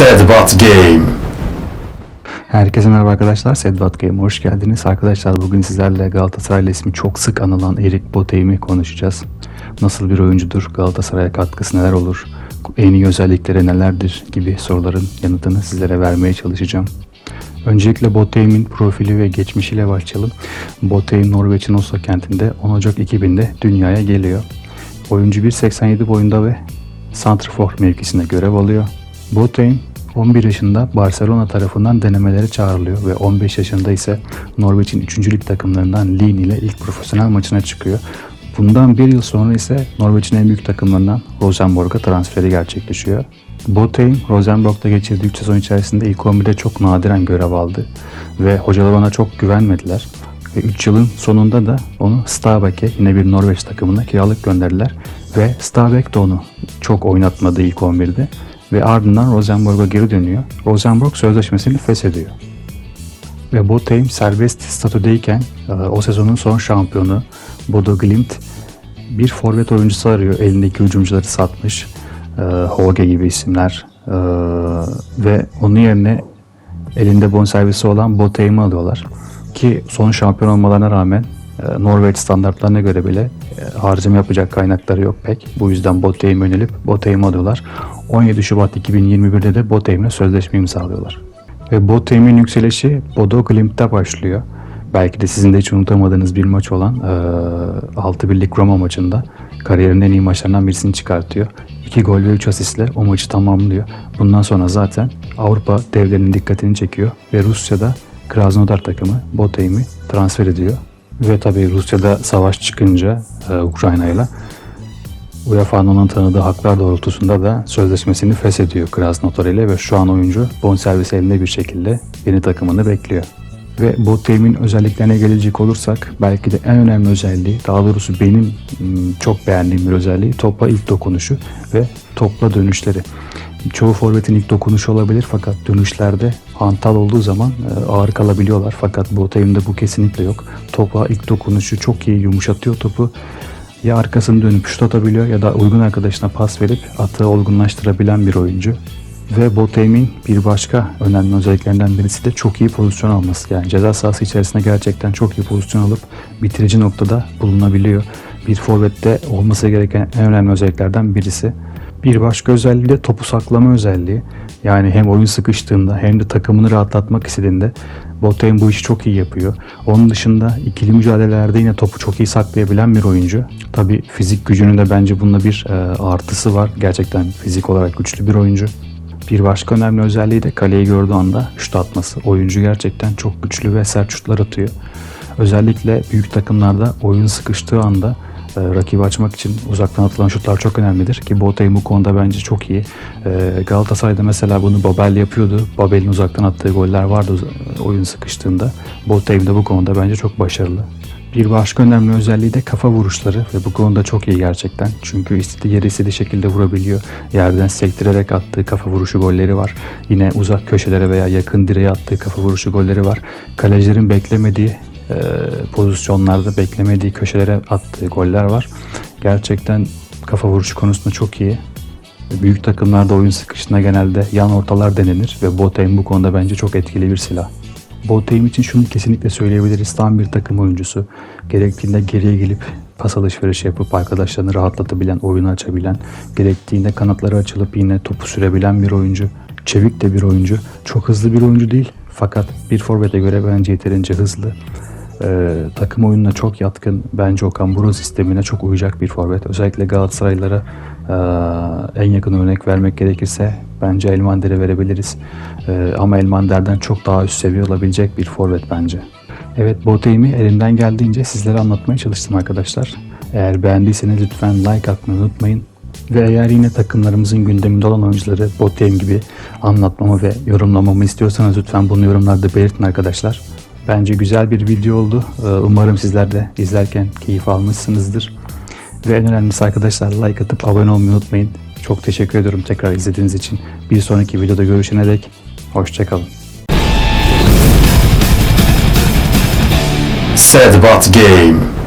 Sedbat Game. Herkese merhaba arkadaşlar. Sedbat Game'e hoş geldiniz. Arkadaşlar bugün sizlerle Galatasaray'la ismi çok sık anılan Erik Boteim'i konuşacağız. Nasıl bir oyuncudur? Galatasaray'a katkısı neler olur? En iyi özellikleri nelerdir? gibi soruların yanıtını sizlere vermeye çalışacağım. Öncelikle Boteim'in profili ve geçmişiyle başlayalım. Boteim Norveç'in Oslo kentinde 10 Ocak 2000'de dünyaya geliyor. Oyuncu 1.87 boyunda ve santrfor mevkisinde görev alıyor. Boteim 11 yaşında Barcelona tarafından denemelere çağrılıyor ve 15 yaşında ise Norveç'in 3. lig takımlarından Lyn ile ilk profesyonel maçına çıkıyor. Bundan bir yıl sonra ise Norveç'in en büyük takımlarından Rosenborg'a transferi gerçekleşiyor. Boteim, Rosenborg'da geçirdiği 3 sezon içerisinde ilk 11'de çok nadiren görev aldı ve hocalar ona çok güvenmediler. Ve 3 yılın sonunda da onu Stabæk'e yine bir Norveç takımına kiralık gönderdiler. Ve Stabæk de onu çok oynatmadı ilk 11'de. Ve ardından Rosenborg'a geri dönüyor. Rosenborg sözleşmesini feshediyor. Ve Botheim serbest statüdeyken e, o sezonun son şampiyonu Bodo Glimt bir forvet oyuncusu arıyor. Elindeki hücumcuları satmış. E, Hoge gibi isimler. E, ve onun yerine elinde bonservisi olan Botheim'i alıyorlar. Ki son şampiyon olmalarına rağmen Norveç standartlarına göre bile e, harcama yapacak kaynakları yok pek. Bu yüzden Botheim'e yönelip Botheim'i alıyorlar. 17 Şubat 2021'de de Botheim'le sözleşme imzalıyorlar. Ve Botheim'in yükselişi Bodo Glimt'te başlıyor. Belki de sizin de hiç unutamadığınız bir maç olan e, 6-1'lik Roma maçında kariyerinin en iyi maçlarından birisini çıkartıyor. 2 gol ve 3 asistle o maçı tamamlıyor. Bundan sonra zaten Avrupa devlerinin dikkatini çekiyor ve Rusya'da Krasnodar takımı Botheim'i transfer ediyor. Ve tabii Rusya'da savaş çıkınca e, Ukrayna'yla UEFA'nın onun tanıdığı haklar doğrultusunda da sözleşmesini feshediyor Krasnodar ile ve şu an oyuncu bonservis elinde bir şekilde yeni takımını bekliyor. Ve bu temin özelliklerine gelecek olursak belki de en önemli özelliği daha doğrusu benim çok beğendiğim bir özelliği topa ilk dokunuşu ve topla dönüşleri. Çoğu forvetin ilk dokunuşu olabilir fakat dönüşlerde hantal olduğu zaman e, ağır kalabiliyorlar. Fakat terimde bu kesinlikle yok. Topa ilk dokunuşu çok iyi yumuşatıyor topu ya arkasını dönüp şut atabiliyor ya da uygun arkadaşına pas verip atığı olgunlaştırabilen bir oyuncu. Ve Boteim'in bir başka önemli özelliklerinden birisi de çok iyi pozisyon alması. Yani ceza sahası içerisinde gerçekten çok iyi pozisyon alıp bitirici noktada bulunabiliyor. Bir forvette olması gereken en önemli özelliklerden birisi. Bir başka özelliği de topu saklama özelliği. Yani hem oyun sıkıştığında hem de takımını rahatlatmak istediğinde Boteim bu işi çok iyi yapıyor. Onun dışında ikili mücadelelerde yine topu çok iyi saklayabilen bir oyuncu. Tabi fizik gücünün de bence bunda bir e, artısı var. Gerçekten fizik olarak güçlü bir oyuncu. Bir başka önemli özelliği de kaleyi gördüğü anda şut atması. Oyuncu gerçekten çok güçlü ve sert şutlar atıyor. Özellikle büyük takımlarda oyun sıkıştığı anda e, rakibi açmak için uzaktan atılan şutlar çok önemlidir ki Boateng bu konuda bence çok iyi. E, Galatasaray'da mesela bunu Babel yapıyordu. Babel'in uzaktan attığı goller vardı oyun sıkıştığında. Boateng de bu konuda bence çok başarılı. Bir başka önemli özelliği de kafa vuruşları ve bu konuda çok iyi gerçekten. Çünkü istediği yere istediği şekilde vurabiliyor. Yerden sektirerek attığı kafa vuruşu golleri var. Yine uzak köşelere veya yakın direğe attığı kafa vuruşu golleri var. Kalecilerin beklemediği e, pozisyonlarda beklemediği köşelere attığı goller var. Gerçekten kafa vuruşu konusunda çok iyi. Büyük takımlarda oyun sıkışına genelde yan ortalar denenir ve Boateng bu konuda bence çok etkili bir silah. Boateng için şunu kesinlikle söyleyebiliriz. Tam bir takım oyuncusu. Gerektiğinde geriye gelip pas alışverişi yapıp arkadaşlarını rahatlatabilen, oyunu açabilen, gerektiğinde kanatları açılıp yine topu sürebilen bir oyuncu. Çevik de bir oyuncu. Çok hızlı bir oyuncu değil. Fakat bir forvete göre bence yeterince hızlı. Ee, takım oyununa çok yatkın. Bence Okan Buruk sistemine çok uyacak bir forvet. Özellikle Galatasaraylılara e, en yakın örnek vermek gerekirse bence Elmander'e verebiliriz. E, ama Elmander'den çok daha üst seviye olabilecek bir forvet bence. Evet Boteim'i elimden geldiğince sizlere anlatmaya çalıştım arkadaşlar. Eğer beğendiyseniz lütfen like atmayı unutmayın. Ve eğer yine takımlarımızın gündeminde olan oyuncuları Boteim gibi anlatmamı ve yorumlamamı istiyorsanız lütfen bunu yorumlarda belirtin arkadaşlar. Bence güzel bir video oldu. Ee, Umarım sizler de izlerken keyif almışsınızdır. Ve en önemlisi arkadaşlar like atıp abone olmayı unutmayın. Çok teşekkür ediyorum tekrar izlediğiniz için. Bir sonraki videoda görüşene dek hoşçakalın. Sedbat Game.